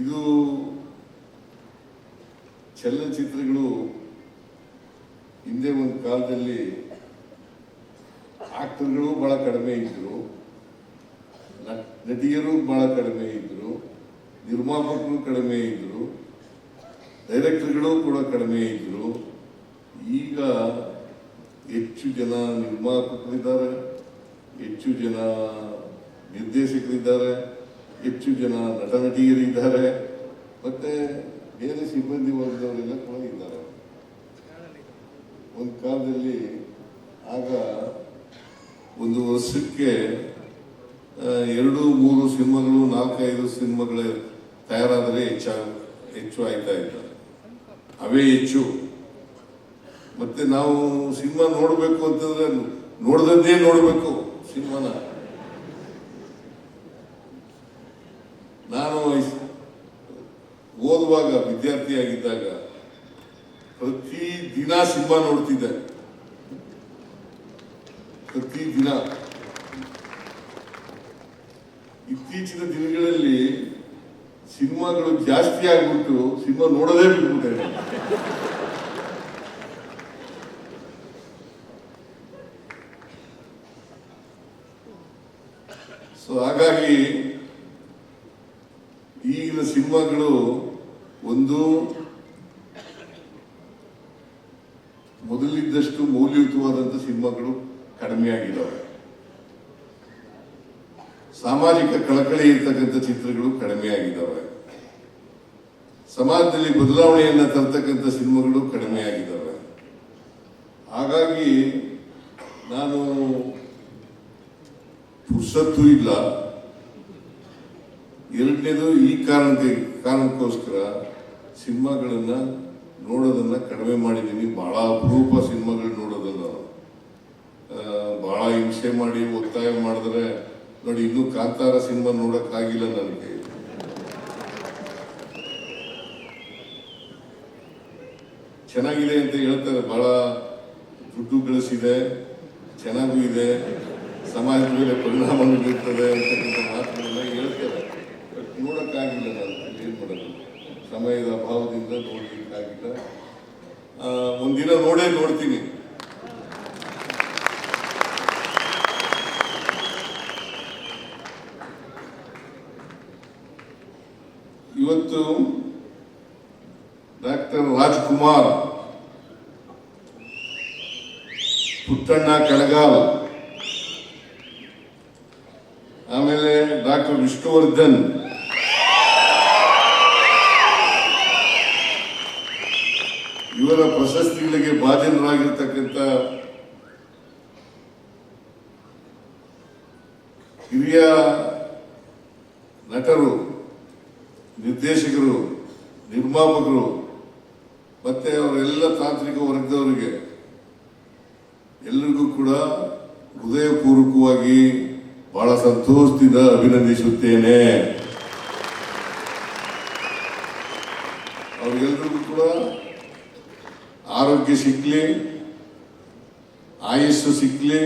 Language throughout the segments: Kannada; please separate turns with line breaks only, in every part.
ಇದು ಚಲನಚಿತ್ರಗಳು ಹಿಂದೆ ಒಂದು ಕಾಲದಲ್ಲಿ ಆಕ್ಟರ್ಗಳು ಬಹಳ ಕಡಿಮೆ ನಟ್- ನಟಿಯರು ಬಹಳ ಕಡಿಮೆ ಇದ್ರು, ನಿರ್ಮಾಪಕರು ಕಡಿಮೆ ಇದ್ರು, ಡೈರೆಕ್ಟರ್ಗಳು ಕೂಡ ಕಡಿಮೆ ಇದ್ರು. ಈಗ ಹೆಚ್ಚು ಜನ ನಿರ್ಮಾಪಕರಿದ್ದಾರೆ, ಹೆಚ್ಚು ಜನ ನಿರ್ದೇಶಕರಿದ್ದಾರೆ. ಹೆಚ್ಚು ಜನ ನಟ ನಟಿಯರಿದ್ದಾರೆ ಮತ್ತೆ ಬೇರೆ ಸಿಬ್ಬಂದಿ ವರ್ಗದವರೆಲ್ಲ ಕೂಡ ಇದ್ದಾರೆ. ಒಂದು ಕಾಲದಲ್ಲಿ ಆಗ ಒಂದು ವರ್ಷಕ್ಕೆ ಎರಡು, ಮೂರು ಸಿನಿಮಾಗಳು, ನಾಲ್ಕೈದು ಸಿನಿಮಾಗಳ ತಯಾರಾದರೆ ಹೆಚ್ಚ, ಹೆಚ್ಚು ಆಯ್ತಾ ಇತ್ತು ಅವೇ ಹೆಚ್ಚು. ಮತ್ತೆ ನಾವು ಸಿನಿಮಾ ನೋಡಬೇಕು ಅಂತಂದ್ರೆ ನೋಡ್ದದ್ದೇ ನೋಡಬೇಕು ಸಿನಿಮಾನ ನಾನು ಇಸ್- ಓದುವಾಗ ವಿದ್ಯಾರ್ಥಿಯಾಗಿದ್ದಾಗ ಪ್ರತಿ ದಿನ ಸಿನಿಮಾ ನೋಡ್ತಿದ್ದೆ. ಪ್ರತಿ ದಿನ. ಇತ್ತೀಚಿನ ದಿನಗಳಲ್ಲಿ ಸಿನಿಮಾಗಳು ಜಾಸ್ತಿ ಆಗ್ಬಿಟ್ಟು ಸಿನಿಮಾ ನೋಡೋದೇ ಬಿಟ್ಬಿಟ್ಟೆ. ಸೊ ಹಾಗಾಗಿ ಈಗಿನ ಸಿನಿಮಾಗಳು ಒಂದು ಮೊದಲಿದ್ದಷ್ಟು ಮೌಲ್ಯಯುತವಾದಂಥ ಸಿನಿಮಾಗಳು ಕಡಿಮೆ ಆಗಿದ್ದಾವೆ. ಸಾಮಾಜಿಕ ಕಳಕಳಿ ಇರ್ತಕ್ಕಂಥ ಚಿತ್ರಗಳು ಕಡಿಮೆ ಆಗಿದ್ದಾವೆ. ಸಮಾಜದಲ್ಲಿ ಬದಲಾವಣೆಯನ್ನ ತರ್ತಕ್ಕಂಥ ಸಿನಿಮಾಗಳು ಕಡಿಮೆ ಆಗಿದ್ದಾವೆ. ಹಾಗಾಗಿ ನಾನು ಪುರ್ಸತ್ತು ಇಲ್ಲ. ಎರಡನೇದು ಈ ಕಾರಣಕ್ಕೆ ಕಾರಣಕ್ಕೋಸ್ಕರ ಸಿನಿಮಾಗಳನ್ನ ನೋಡೋದನ್ನ ಕಡಿಮೆ ಮಾಡಿದ್ದೀನಿ ಬಹಳ ಅಪರೂಪ ಸಿನಿಮಾಗಳು ನೋಡೋದನ್ನ ಆ, ಬಹಳ ಹಿಂಸೆ ಮಾಡಿ ಒತ್ತಾಯ ಮಾಡಿದ್ರೆ ನೋಡಿ ಇನ್ನೂ ಕಾಂತಾರ ಸಿನಿಮಾ ನೋಡಕ್ಕಾಗಿಲ್ಲ ನನಗೆ. ಚೆನ್ನಾಗಿದೆ ಅಂತ ಹೇಳ್ತಾರೆ. ಬಹಳ ದುಡ್ಡು ಗಳಿಸಿದೆ ಚೆನ್ನಾಗೂ ಇದೆ ಸಮಾಜದ ಮೇಲೆ ಪರಿಣಾಮ ಬೀರ್ತದೆ ಅಂತಕ್ಕಂಥ ಮಾತುಗಳನ್ನ ಹೇಳ್ತಾರೆ. ನೋಡಕ್ಕಾಗಿಲ್ಲ ನಾನು ಏನು ಮಾಡೋದು ಸಮಯದ ಅಭಾವದಿಂದ ನೋಡಲಿಕ್ಕಾಗಿಲ್ಲ ಒಂದಿನ ನೋಡೇ ನೋಡ್ತೀನಿ. ಇವತ್ತು ಡಾಕ್ಟರ್ ರಾಜ್ಕುಮಾರ್ ಪುಟ್ಟಣ್ಣ ಕಣಗಾಲ್, ಆಮೇಲೆ ಡಾಕ್ಟರ್ ವಿಷ್ಣುವರ್ಧನ್ ಭಾಜನರಾಗಿರ್ತಕ್ಕಂಥ ಹಿರಿಯ ನಟರು, ನಿರ್ದೇಶಕರು, ನಿರ್ಮಾಪಕರು, ಮತ್ತೆ ಅವರೆಲ್ಲ ತಾಂತ್ರಿಕ ವರ್ಗದವರಿಗೆ ಎಲ್ಲರಿಗೂ ಕೂಡ ಹೃದಯಪೂರ್ವಕವಾಗಿ ಬಹಳ ಸಂತೋಷದಿಂದ ಅಭಿನಂದಿಸುತ್ತೇನೆ. ಅವರಿಗೆಲ್ಲರಿಗೂ ಕೂಡ ಆರೋಗ್ಯ ಸಿಕ್ಲಿ ಆಯುಸ್ಸು ಸಿಗ್ಲಿ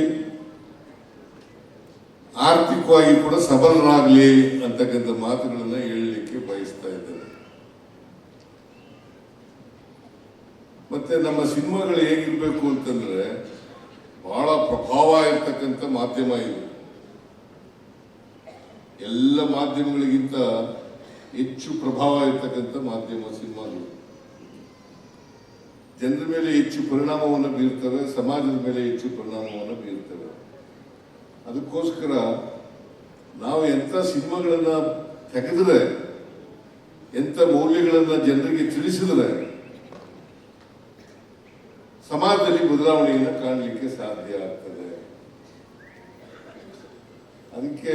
ಆರ್ಥಿಕವಾಗಿ ಕೂಡ ಸಬಲರಾಗಲಿ ಅಂತಕ್ಕಂಥ ಮಾತುಗಳನ್ನ ಹೇಳಲಿಕ್ಕೆ ಬಯಸ್ತಾ ಇದ್ದೇನೆ. ಮತ್ತೆ ನಮ್ಮ ಸಿನಿಮಾಗಳು ಹೇಗಿರ್ಬೇಕು ಅಂತಂದ್ರೆ ಬಹಳ ಪ್ರಭಾವ ಇರ್ತಕ್ಕಂಥ ಮಾಧ್ಯಮ ಇದು. ಎಲ್ಲ ಮಾಧ್ಯಮಗಳಿಗಿಂತ ಹೆಚ್ಚು ಪ್ರಭಾವ ಇರ್ತಕ್ಕಂಥ ಮಾಧ್ಯಮ ಸಿನಿಮಾಗಳು. ಜನರ ಮೇಲೆ ಹೆಚ್ಚು ಪರಿಣಾಮವನ್ನು ಬೀರ್ತವೆ ಸಮಾಜದ ಮೇಲೆ ಹೆಚ್ಚು ಪರಿಣಾಮವನ್ನು ಬೀರ್ತವೆ ಅದಕ್ಕೋಸ್ಕರ ನಾವು ಎಂಥ ಸಿನಿಮಾಗಳನ್ನ ತೆಗೆದ್ರೆ, ಎಂಥ ಮೌಲ್ಯಗಳನ್ನ ಜನರಿಗೆ ತಿಳಿಸಿದ್ರೆ, ಸಮಾಜದಲ್ಲಿ ಬದಲಾವಣೆಯನ್ನು ಕಾಣಲಿಕ್ಕೆ ಸಾಧ್ಯ ಆಗ್ತದೆ. ಅದಕ್ಕೆ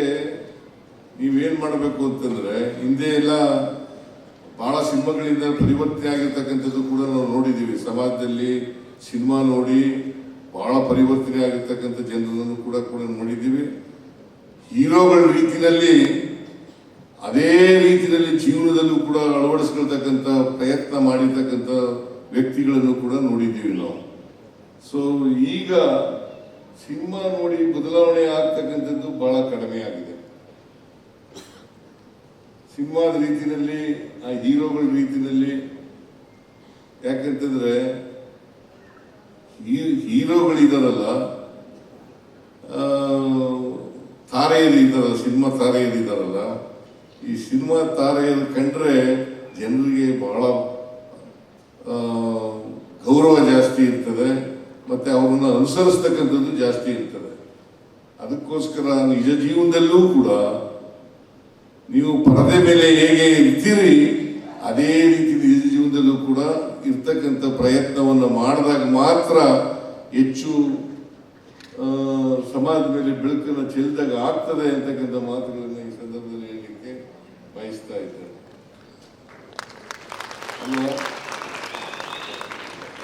ನೀವೇನ್ ಮಾಡಬೇಕು ಅಂತಂದ್ರೆ, ಹಿಂದೆ ಎಲ್ಲ ಬಹಳ ಸಿನಿಮಾಗಳಿಂದ ಪರಿವರ್ತನೆ ಆಗಿರ್ತಕ್ಕಂಥದ್ದು ಕೂಡ ನಾವು ನೋಡಿದ್ದೀವಿ. ಸಮಾಜದಲ್ಲಿ ಸಿನಿಮಾ ನೋಡಿ ಬಹಳ ಪರಿವರ್ತನೆ ಆಗಿರ್ತಕ್ಕಂಥ ಜನರನ್ನು ಕೂಡ ಕೂಡ ನೋಡಿದ್ದೀವಿ. ಹೀರೋಗಳ ರೀತಿಯಲ್ಲಿ ಅದೇ ರೀತಿಯಲ್ಲಿ ಜೀವನದಲ್ಲೂ ಕೂಡ ಅಳವಡಿಸ್ಕೊಳ್ತಕ್ಕಂಥ ಪ್ರಯತ್ನ ಮಾಡಿರ್ತಕ್ಕಂಥ ವ್ಯಕ್ತಿಗಳನ್ನು ಕೂಡ ನೋಡಿದ್ದೀವಿ ನಾವು. ಸೊ ಈಗ ಸಿನಿಮಾ ನೋಡಿ ಬದಲಾವಣೆ ಆಗ್ತಕ್ಕಂಥದ್ದು ಬಹಳ ಕಡಿಮೆ ಆಗಿದೆ. ಸಿನಿಮಾದ ರೀತಿಯಲ್ಲಿ ಆ ಹೀರೋಗಳ ರೀತಿಯಲ್ಲಿ. ಯಾಕಂತಂದ್ರೆ ಈ ಹೀರೋಗಳಿದಾರಲ್ಲ ಆ, ತಾರೆಯರು ಇದ್ದಾರಲ್ಲ ಸಿನಿಮಾ ತಾರೆಯಲ್ಲಿ ಇದ್ದಾರಲ್ಲ ಈ ಸಿನಿಮಾ ತಾರೆಯರು ಕಂಡ್ರೆ ಜನರಿಗೆ ಬಹಳ ಗೌರವ ಜಾಸ್ತಿ ಇರ್ತದೆ ಮತ್ತೆ ಅವ್ರನ್ನ ಅನುಸರಿಸ್ತಕ್ಕಂಥದ್ದು ಜಾಸ್ತಿ ಇರ್ತದೆ. ಅದಕ್ಕೋಸ್ಕರ ನಿಜ ಜೀವನದಲ್ಲೂ ಕೂಡ ನೀವು ಪರದೆ ಮೇಲೆ ಹೇಗೆ ಇರ್ತೀರಿ, ಅದೇ ರೀತಿ ನಿಜ ಜೀವನದಲ್ಲೂ ಕೂಡ ಇರ್ತಕ್ಕಂಥ ಪ್ರಯತ್ನವನ್ನು ಮಾಡಿದಾಗ ಮಾತ್ರ ಹೆಚ್ಚು ಸಮಾಜದ ಮೇಲೆ ಬೆಳಕನ್ನು ಚೆಲ್ಲಿದಾಗ ಆಗ್ತದೆ ಅಂತಕ್ಕಂಥ ಮಾತುಗಳನ್ನು ಈ ಸಂದರ್ಭದಲ್ಲಿ ಹೇಳಲಿಕ್ಕೆ ಬಯಸ್ತಾ ಇದ್ದಾರೆ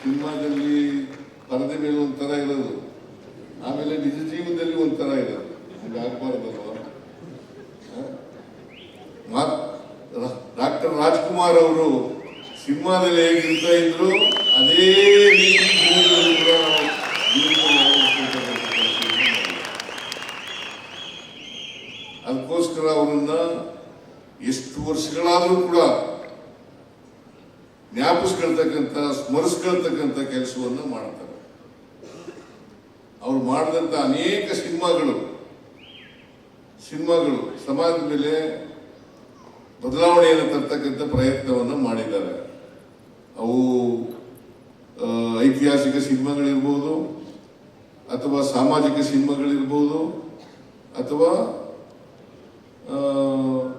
ಸಿನಿಮಾದಲ್ಲಿ ಪರದೆ ಮೇಲೆ ಒಂಥರ ಇರೋದು. ಆಮೇಲೆ ನಿಜ ಜೀವನದಲ್ಲಿ ಒಂಥರ ಇರೋದು. ಹಂಗೆ ಡಾಕ್ಟರ್ ರಾಜ್ಕುಮಾರ್ ಅವರು ಸಿನಿಮಾದಲ್ಲಿ ಹೇಗಿರ್ತಾ ಇದ್ರು, ಅದೇ ರೀತಿ. ಅದಕ್ಕೋಸ್ಕರ ಅವರನ್ನ ಎಷ್ಟು ವರ್ಷಗಳಾದರೂ ಕೂಡ ಜ್ಞಾಪಿಸ್ಕೊಳ್ತಕ್ಕಂಥ, ಸ್ಮರಿಸ್ಕೊಳ್ತಕ್ಕಂಥ ಕೆಲಸವನ್ನು ಮಾಡ್ತಾರೆ ಅವ್ರು ಮಾಡಿದಂಥ ಅನೇಕ ಸಿನಿಮಾಗಳು ಸಿನಿಮಾಗಳು ಸಮಾಜದ ಮೇಲೆ ಬದಲಾವಣೆಯನ್ನು ತರ್ತಕ್ಕಂಥ ಪ್ರಯತ್ನವನ್ನು ಮಾಡಿದ್ದಾರೆ. ಅವು ಐತಿಹಾಸಿಕ ಸಿನಿಮಾಗಳಿರ್ಬೋದು, ಅಥವಾ ಸಾಮಾಜಿಕ ಸಿನಿಮಾಗಳಿರ್ಬೋದು, ಅಥವಾ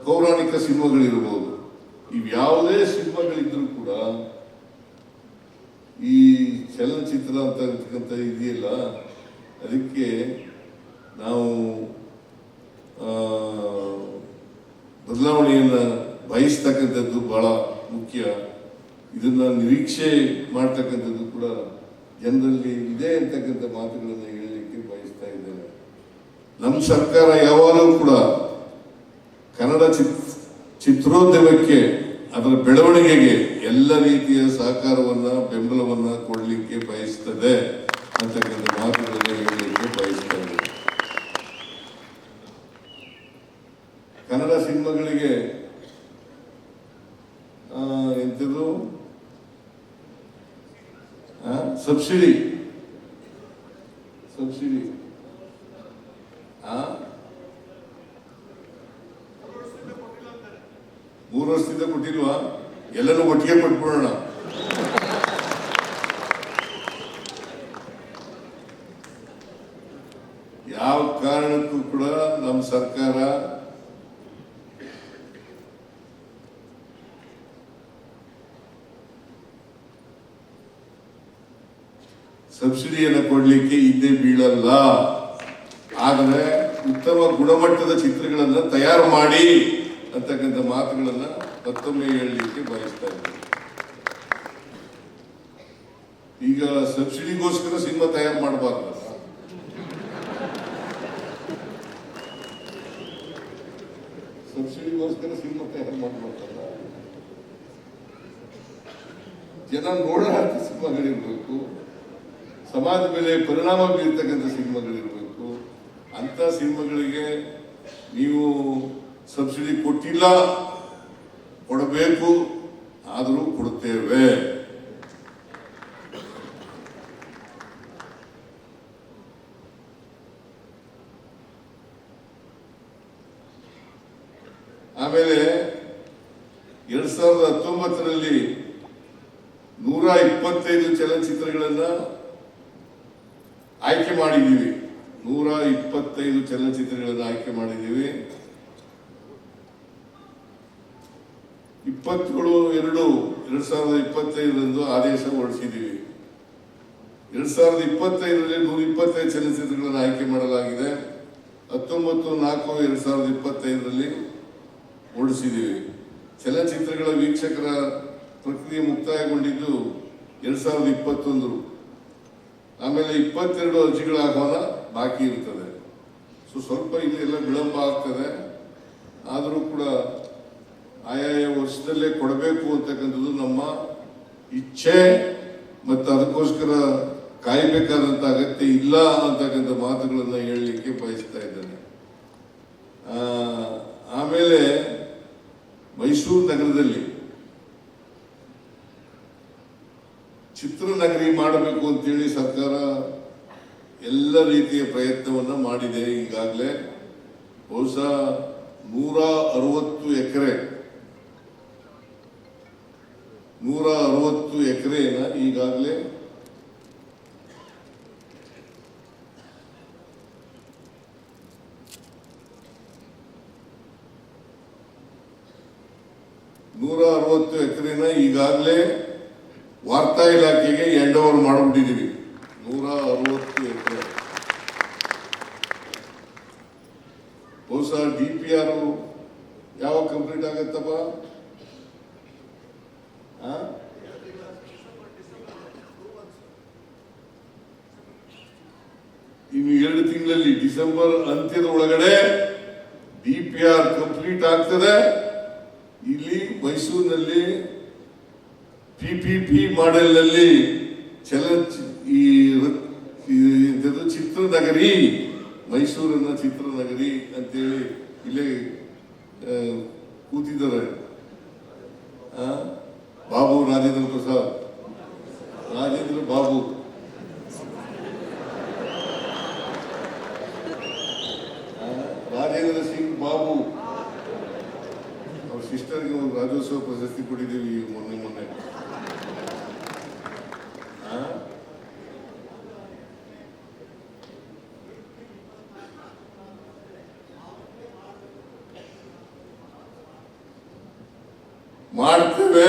ಪೌರಾಣಿಕ ಸಿನಿಮಾಗಳಿರ್ಬೋದು. ಇವ್ಯಾವುದೇ ಸಿನಿಮಾಗಳಿದ್ರೂ ಕೂಡ ಈ ಚಲನಚಿತ್ರ ಅಂತ ಇರ್ತಕ್ಕಂಥ ಇದೆಯಲ್ಲ, ಅದಕ್ಕೆ ನಾವು ಬದಲಾವಣೆಯನ್ನು ಬಯಸ್ತಕ್ಕಂಥದ್ದು ಬಹಳ ಮುಖ್ಯ. ಇದನ್ನ ನಿರೀಕ್ಷೆ ಮಾಡ್ತಕ್ಕಂಥದ್ದು ಕೂಡ ಜನರಲ್ಲಿ ಇದೆ ಅಂತಕ್ಕಂಥ ಮಾತುಗಳನ್ನು ಹೇಳಲಿಕ್ಕೆ ಬಯಸ್ತಾ ಇದ್ದೇನೆ. ನಮ್ಮ ಸರ್ಕಾರ ಯಾವಾಗಲೂ ಕೂಡ ಕನ್ನಡ ಚಿತ್, ಚಿತ್ರೋದ್ಯಮಕ್ಕೆ ಅದರ ಬೆಳವಣಿಗೆಗೆ ಎಲ್ಲ ರೀತಿಯ ಸಹಕಾರವನ್ನ, ಬೆಂಬಲವನ್ನ ಕೊಡಲಿಕ್ಕೆ ಬಯಸ್ತದೆ ಅಂತಕ್ಕಂಥ ಮಾತುಗಳನ್ನು ಹೇಳಲಿಕ್ಕೆ ಬಯಸ್ತಾ ಇದ್ದೇನೆ ಕನ್ನಡ ಸಿನಿಮಾಗಳಿಗೆ ಆ, ಸಬ್ಸಿಡಿ. ಸಬ್ಸಿಡಿ. ಮೂರು ವರ್ಷದಿಂದ ಕೊಟ್ಟಿಲ್ವಾ? ಎಲ್ಲರೂ ಒಟ್ಟಿಗೆ ಕೊಟ್ಬಿಡೋಣ. ಯಾವ ಕಾರಣಕ್ಕೂ ಕೂಡ ನಮ್ಮ ಸರ್ಕಾರ ಸಬ್ಸಿಡಿಯನ್ನು ಕೊಡಲಿಕ್ಕೆ ಹಿಂದೆ ಬೀಳಲ್ಲ. ಆದರೆ ಉತ್ತಮ ಗುಣಮಟ್ಟದ ಚಿತ್ರಗಳನ್ನ ತಯಾರು ಮಾಡಿ ಅಂತಕ್ಕಂಥ ಮಾತುಗಳನ್ನ ಮತ್ತೊಮ್ಮೆ ಹೇಳಲಿಕ್ಕೆ ಬಯಸ್ತಾ ಇದ್ದೀನಿ. ಈಗ ಸಬ್ಸಿಡಿಗೋಸ್ಕರ ಸಿನಿಮಾ ತಯಾರು ಮಾಡಬಾರ್ದು. ಸಬ್ಸಿಡಿಗೋಸ್ಕರ ಸಿನಿಮಾ ತಯಾರು ಮಾಡಬಾರ್ದಲ್ಲ. ಜನ ನೋಡಲಾರ್ದ ಸಿನಿಮಾಗಳಿರ್ಬೇಕು. ಸಮಾಜದ ಮೇಲೆ ಪರಿಣಾಮ ಬೀರ್ತಕ್ಕಂಥ ಸಿನಿಮಾಗಳಿರಬೇಕು. ಅಂತ ಸಿನಿಮಾಗಳಿಗೆ ನೀವು ಸಬ್ಸಿಡಿ ಕೊಟ್ಟಿಲ್ಲ ಕೊಡಬೇಕು ಆದರೂ ಕೊಡುತ್ತೇವೆ ಆಮೇಲೆ ಎರಡ್ ಸಾವಿರದ ಹತ್ತೊಂಬತ್ತರಲ್ಲಿ ನೂರ ಇಪ್ಪತ್ತೈದು ಚಲನಚಿತ್ರಗಳನ್ನ ಆಯ್ಕೆ ಮಾಡಿದ್ದೀವಿ ನೂರ ಇಪ್ಪತ್ತೈದು ಚಲನಚಿತ್ರಗಳನ್ನು ಆಯ್ಕೆ ಮಾಡಿದ್ದೀವಿ ಇಪ್ಪತ್ತೇಳು ಎರಡು ಎರಡ್ ಸಾವಿರದ ಇಪ್ಪತ್ತೈದರಂದು ಆದೇಶ ಹೊರಡಿಸಿದ್ದೀವಿ. ಎರಡ್ ಸಾವಿರದ ಇಪ್ಪತ್ತೈದರಲ್ಲಿ ನೂರ ಇಪ್ಪತ್ತೈದು ಚಲನಚಿತ್ರಗಳನ್ನು ಆಯ್ಕೆ ಮಾಡಲಾಗಿದೆ. ಹತ್ತೊಂಬತ್ತು, ನಾಲ್ಕು, ಎರಡ್ ಸಾವಿರದ ಇಪ್ಪತ್ತೈದರಲ್ಲಿ ಹೊರಡಿಸಿದ್ದೀವಿ. ಚಲನಚಿತ್ರಗಳ ವೀಕ್ಷಕರ ಪ್ರಕ್ರಿಯೆ ಮುಕ್ತಾಯಗೊಂಡಿದ್ದು ಎರಡ್ ಸಾವಿರದ ಇಪ್ಪತ್ತೊಂದು. ಆಮೇಲೆ ಇಪ್ಪತ್ತೆರಡು ಅರ್ಜಿಗಳ ಆಹ್ವಾನ ಬಾಕಿ ಇರ್ತದೆ. ಸೊ, ಸ್ವಲ್ಪ ಇಲ್ಲಿ ಎಲ್ಲ ವಿಳಂಬ ಆಗ್ತದೆ. ಆದರೂ ಕೂಡ ಆಯಾಯ ವರ್ಷದಲ್ಲೇ ಕೊಡಬೇಕು ಅಂತಕ್ಕಂಥದ್ದು ನಮ್ಮ ಇಚ್ಛೆ, ಮತ್ತು ಅದಕ್ಕೋಸ್ಕರ ಕಾಯಬೇಕಾದಂಥ ಅಗತ್ಯ ಇಲ್ಲ ಅಂತಕ್ಕಂಥ ಮಾತುಗಳನ್ನು ಹೇಳಲಿಕ್ಕೆ ಬಯಸ್ತಾ ಇದ್ದೇನೆ. ಆಮೇಲೆ ನಗರದಲ್ಲಿ ಚಿತ್ರನಗರಿ ಮಾಡಬೇಕು ಅಂತೇಳಿ ಸರ್ಕಾರ ಎಲ್ಲ ರೀತಿಯ ಪ್ರಯತ್ನವನ್ನು ಮಾಡಿದೆ ಈಗಾಗಲೇ. ಬಹುಶಃ ನೂರ ಅರವತ್ತು ಎಕರೆ ನೂರ ಅರವತ್ತು ಎಕರೆನ ಈಗಾಗಲೇ ನೂರ ಅರವತ್ತು ಎಕರೆನ ಈಗಾಗಲೇ ವಾರ್ತಾ ಇಲಾಖೆಗೆ ಎಂಡ್ ಓವರ್ ಮಾಡಿಬಿಟ್ಟಿದ್ದೀವಿ. ನೂರ ಅರವತ್ತು ಎಕರೆ. ಬಹುಶಃ ಡಿ ಪಿ ಆರ್ ಯಾವಾಗ ಕಂಪ್ಲೀಟ್ ಆಗತ್ತಪ್ಪ? ಇನ್ನು ಎರಡು ತಿಂಗಳಲ್ಲಿ ಡಿಸೆಂಬರ್ ಅಂತ್ಯದ ಒಳಗಡೆ ಡಿ ಪಿ ಆರ್ ಕಂಪ್ಲೀಟ್ ಆಗ್ತದೆ. ಇಲ್ಲಿ ಮೈಸೂರಿನಲ್ಲಿ ಪಿ ಪಿ ಪಿ ಮಾಡೆಲ್ನಲ್ಲಿ ಚಲ ಈ ಚಿತ್ರನಗರಿ ಮೈಸೂರನ್ನ ಚಿತ್ರನಗರಿ ಅಂತೇಳಿ ಇಲ್ಲೇ ಕೂತಿದ್ದಾರೆ ಆ? ಬಾಬು ರಾಜೇಂದ್ರ ಪ್ರಸಾದ್ ರಾಜೇಂದ್ರ ಬಾಬು ಆ, ರಾಜೇಂದ್ರ ಸಿಂಗ್ ಬಾಬು ಅವ್ರ ಸಿಸ್ಟರ್ಗೆ ಒಂದು ರಾಜ್ಯೋತ್ಸವ ಪ್ರಶಸ್ತಿ ಕೊಟ್ಟಿದ್ದೀವಿ ಈ ಮೊನ್ನೆ ಮೊನ್ನೆ ಆ? ಮಾಡ್ತೇವೆ.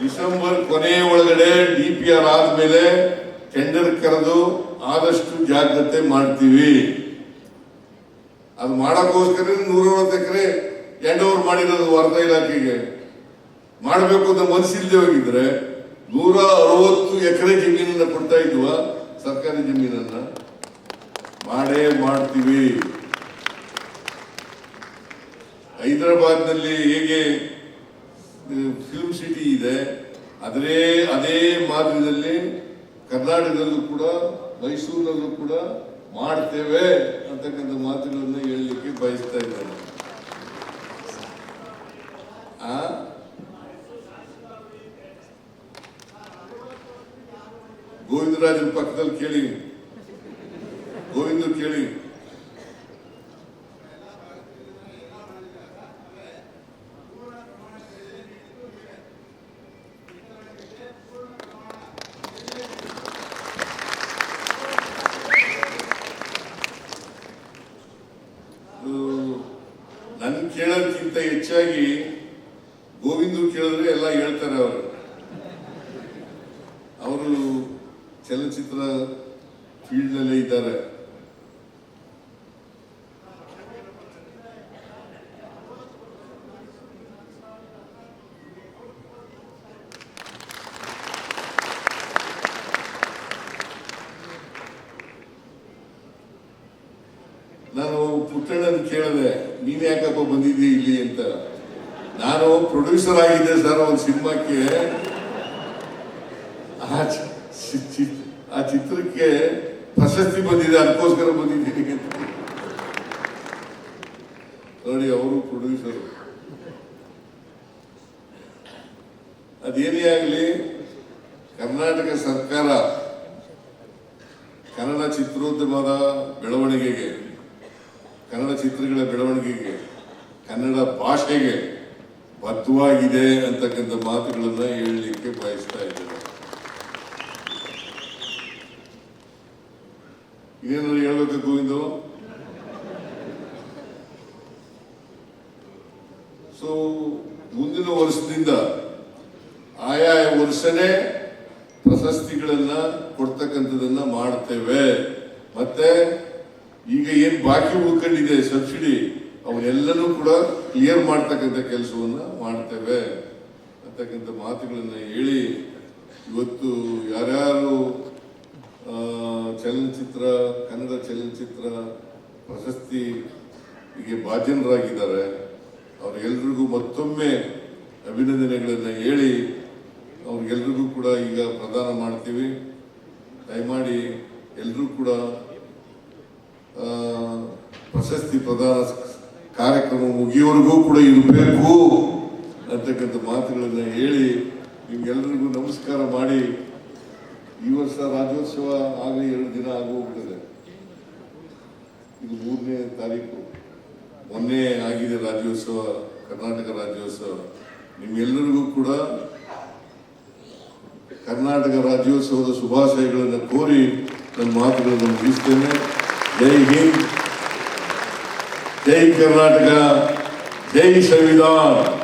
ಡಿಸೆಂಬರ್ ಕೊನೆಯ ಒಳಗಡೆ ಡಿ ಪಿ ಆರ್ ಆದ್ಮೇಲೆ ಟೆಂಡರ್ ಕರೆದು ಆದಷ್ಟು ಜಾಗ್ರತೆ ಮಾಡ್ತೀವಿ. ಅದು ಮಾಡಕ್ಕೋಸ್ಕರ ನೂರ ಅರವತ್ತು ಎಕರೆ ಎಂಡ್ ಓವರ್ ಮಾಡಿರೋದು ವಾರ್ತಾ ಇಲಾಖೆಗೆ. ಮಾಡಬೇಕು ಅಂತ ಮನಸ್ಸಿಲ್ಲದೆ ಹೋಗಿದ್ರೆ ನೂರ ಅರವತ್ತು ಎಕರೆ ಜಮೀನನ್ನ ಕೊಡ್ತಾ ಇದ್ವ ಸರ್ಕಾರಿ ಜಮೀನನ್ನ? ಮಾಡೇ ಮಾಡ್ತೀವಿ. ಹೈದರಾಬಾದ್ನಲ್ಲಿ ಹೇಗೆ ಫಿಲ್ಮ್ ಸಿಟಿ ಇದೆ ಅದೇ ಅದೇ ಮಾದರಿಯಲ್ಲಿ ಕರ್ನಾಟಕದಲ್ಲೂ ಕೂಡ, ಮೈಸೂರಿನಲ್ಲೂ ಕೂಡ ಮಾಡ್ತೇವೆ ಅಂತಕ್ಕಂಥ ಮಾತುಗಳನ್ನು ಹೇಳಲಿಕ್ಕೆ ಬಯಸ್ತಾ ಇದ್ದಾರೆ ಗೋವಿಂದರಾಜನ ಪಕ್ಕದಲ್ಲಿ ಕೇಳಿ. ಗೋವಿಂದ ಕೇಳಿ ನನ್ ಕೇಳೋದಕ್ಕಿಂತ ಹೆಚ್ಚಾಗಿ ಗೋವಿಂದು ಕೇಳಿದ್ರೆ ಎಲ್ಲ ಹೇಳ್ತಾರೆ ಅವರು ಅವರು ಚಲನಚಿತ್ರ ಫೀಲ್ಡ್ ನಲ್ಲೇ ಇದ್ದಾರೆ. ನಾನು ಪುಟ್ಟಣ್ಣನ ಕೇಳಿದೆ, ನೀನ್ ಯಾಕಪ್ಪ ಬಂದಿದ್ದಿ ಇಲ್ಲಿ ಅಂತ. ನಾನು ಪ್ರೊಡ್ಯೂಸರ್ ಆಗಿದ್ದೆ ಸರ್ ಒಂದು ಸಿನಿಮಾಕ್ಕೆ. ಆ ಚಿತ್ರಕ್ಕೆ ಪ್ರಶಸ್ತಿ ಬಂದಿದೆ ಅದಕ್ಕೋಸ್ಕರ ಬಂದಿದ್ದೀನಿ ನೋಡಿ ಅವರು ಪ್ರೊಡ್ಯೂಸರ್ ಅದೇನೇ ಆಗಲಿ ಕರ್ನಾಟಕ ಸರ್ಕಾರ ಕನ್ನಡ ಚಿತ್ರೋದ್ಯಮದ ಬೆಳವಣಿಗೆಗೆ ಕನ್ನಡ ಚಿತ್ರಗಳ ಬೆಳವಣಿಗೆಗೆ ಕನ್ನಡ ಭಾಷೆಗೆ ಬದ್ಧವಾಗಿದೆ ಅಂತಕ್ಕಂಥ ಮಾತುಗಳನ್ನು ಹೇಳಲಿಕ್ಕೆ ಬಯಸ್ತಾ ಇದ್ದೇನೆ ಇನ್ನೇನಾದ್ರು ಹೇಳ್ಬೇಕು ಗೋವಿಂದು ಸೊ ಮುಂದಿನ ವರ್ಷದಿಂದ ಆಯಾ ವರ್ಷನೇ ಪ್ರಶಸ್ತಿಗಳನ್ನ ಕೊಡ್ತಕ್ಕಂಥದನ್ನ ಮಾಡ್ತೇವೆ. ಮತ್ತೆ ಈಗ ಏನ್ ಬಾಕಿ ಉಳ್ಕೊಂಡಿದೆ ಸಬ್ಸಿಡಿ, ಅವನ್ನೆಲ್ಲನೂ ಕೂಡ ಕ್ಲಿಯರ್ ಮಾಡ್ತಕ್ಕಂಥ ಕೆಲಸವನ್ನ ಮಾಡ್ತೇವೆ. ಅಂತಕ್ಕಂಥ ಮಾತುಗಳನ್ನ ಹೇಳಿ ಇವತ್ತು ಯಾರ್ಯಾರು ಚಲನಚಿತ್ರ ಕನ್ನಡ ಚಲನಚಿತ್ರ ಪ್ರಶಸ್ತಿಗೆ ಭಾಜನರಾಗಿದ್ದಾರೆ. ಅವ್ರಿಗೆಲ್ರಿಗೂ ಮತ್ತೊಮ್ಮೆ ಅಭಿನಂದನೆಗಳನ್ನು ಹೇಳಿ ಅವ್ರಿಗೆಲ್ರಿಗೂ ಕೂಡ ಈಗ ಪ್ರದಾನ ಮಾಡ್ತೀವಿ. ದಯಮಾಡಿ ಎಲ್ಲರೂ ಕೂಡ ಪ್ರಶಸ್ತಿ ಪ್ರದಾನ ಕಾರ್ಯಕ್ರಮ ಮುಗಿಯವರೆಗೂ ಕೂಡ ಇರಬೇಕು ಅಂತಕ್ಕಂಥ ಮಾತುಗಳನ್ನು ಹೇಳಿ ನಿಮ್ಗೆಲ್ರಿಗೂ ನಮಸ್ಕಾರ ಮಾಡಿ ಈ ವರ್ಷ ರಾಜ್ಯೋತ್ಸವ ಆಗಲಿ ಎರಡು ದಿನ ಆಗೋಗ್ಬಿಟ್ಟಿದೆ. ಇದು ಮೂರನೇ ತಾರೀಕು. ಮೊನ್ನೆ ಆಗಿದೆ ರಾಜ್ಯೋತ್ಸವ, ಕರ್ನಾಟಕ ರಾಜ್ಯೋತ್ಸವ. ನಿಮ್ಮೆಲ್ಲರಿಗೂ ಕೂಡ ಕರ್ನಾಟಕ ರಾಜ್ಯೋತ್ಸವದ ಶುಭಾಶಯಗಳನ್ನು ಕೋರಿ ನನ್ನ ಮಾತುಗಳನ್ನು ಮುಗಿಸ್ತೇನೆ. ಜೈ ಹಿಂದ್. ಜೈ ಕರ್ನಾಟಕ. ಜೈ ಸಂವಿಧಾನ್.